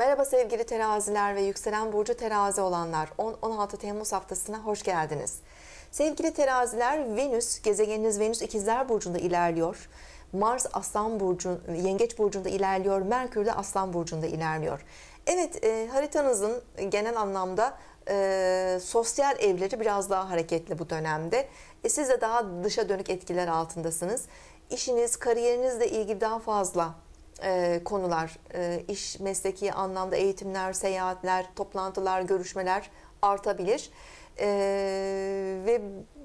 Merhaba sevgili teraziler ve yükselen burcu terazi olanlar. 10-16 Temmuz haftasına hoş geldiniz. Sevgili teraziler, Venüs, gezegeniniz Venüs ikizler burcunda ilerliyor. Mars Aslan burcu, Yengeç burcunda ilerliyor. Merkür de Aslan burcunda ilerliyor. Evet, e, haritanızın genel anlamda e, sosyal evleri biraz daha hareketli bu dönemde. E, siz de daha dışa dönük etkiler altındasınız. İşiniz, kariyerinizle ilgili daha fazla e, konular, e, iş, mesleki anlamda eğitimler, seyahatler, toplantılar, görüşmeler artabilir. E, ve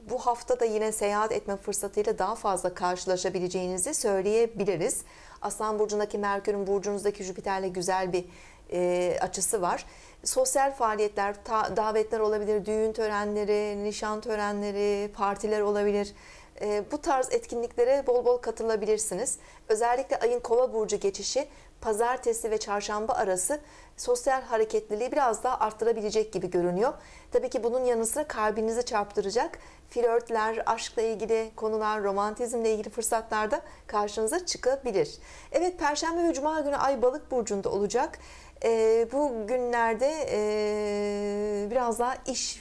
bu hafta da yine seyahat etme fırsatıyla daha fazla karşılaşabileceğinizi söyleyebiliriz. Aslan Burcu'ndaki Merkür'ün burcunuzdaki Jüpiter'le güzel bir e, açısı var. Sosyal faaliyetler, ta, davetler olabilir, düğün törenleri, nişan törenleri, partiler olabilir. E, bu tarz etkinliklere bol bol katılabilirsiniz. Özellikle ayın kova burcu geçişi pazartesi ve çarşamba arası sosyal hareketliliği biraz daha arttırabilecek gibi görünüyor. Tabii ki bunun yanı sıra kalbinizi çarptıracak flörtler, aşkla ilgili konular, romantizmle ilgili fırsatlar da karşınıza çıkabilir. Evet, Perşembe ve Cuma günü Ay Balık burcunda olacak. E, bu günlerde e, biraz daha iş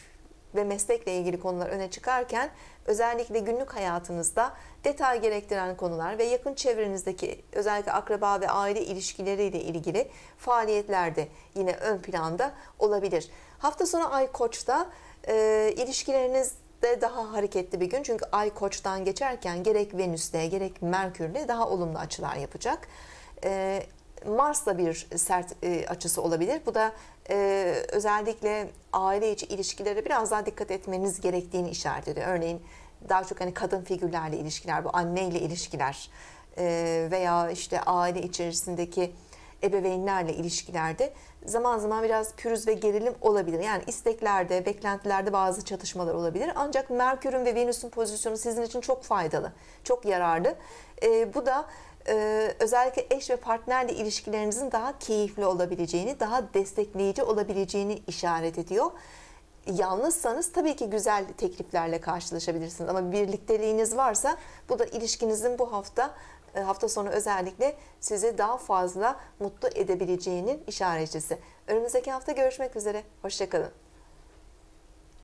ve meslekle ilgili konular öne çıkarken özellikle günlük hayatınızda detay gerektiren konular ve yakın çevrenizdeki özellikle akraba ve aile ilişkileriyle ilgili faaliyetler de yine ön planda olabilir. Hafta sonu Ay Koç'ta e, ilişkileriniz de daha hareketli bir gün. Çünkü Ay Koç'tan geçerken gerek Venüs'le gerek Merkür'le daha olumlu açılar yapacak. E, Mars'la bir sert e, açısı olabilir. Bu da e, özellikle aile içi ilişkilere biraz daha dikkat etmeniz gerektiğini işaret ediyor. Örneğin daha çok hani kadın figürlerle ilişkiler, bu anneyle ilişkiler e, veya işte aile içerisindeki ebeveynlerle ilişkilerde zaman zaman biraz pürüz ve gerilim olabilir. Yani isteklerde, beklentilerde bazı çatışmalar olabilir. Ancak Merkür'ün ve Venüs'ün pozisyonu sizin için çok faydalı, çok yararlı. E, bu da e, özellikle eş ve partnerle ilişkilerinizin daha keyifli olabileceğini, daha destekleyici olabileceğini işaret ediyor. Yalnızsanız tabii ki güzel tekliflerle karşılaşabilirsiniz ama birlikteliğiniz varsa bu da ilişkinizin bu hafta e, hafta sonu özellikle sizi daha fazla mutlu edebileceğinin işaretçisi. Önümüzdeki hafta görüşmek üzere. Hoşçakalın.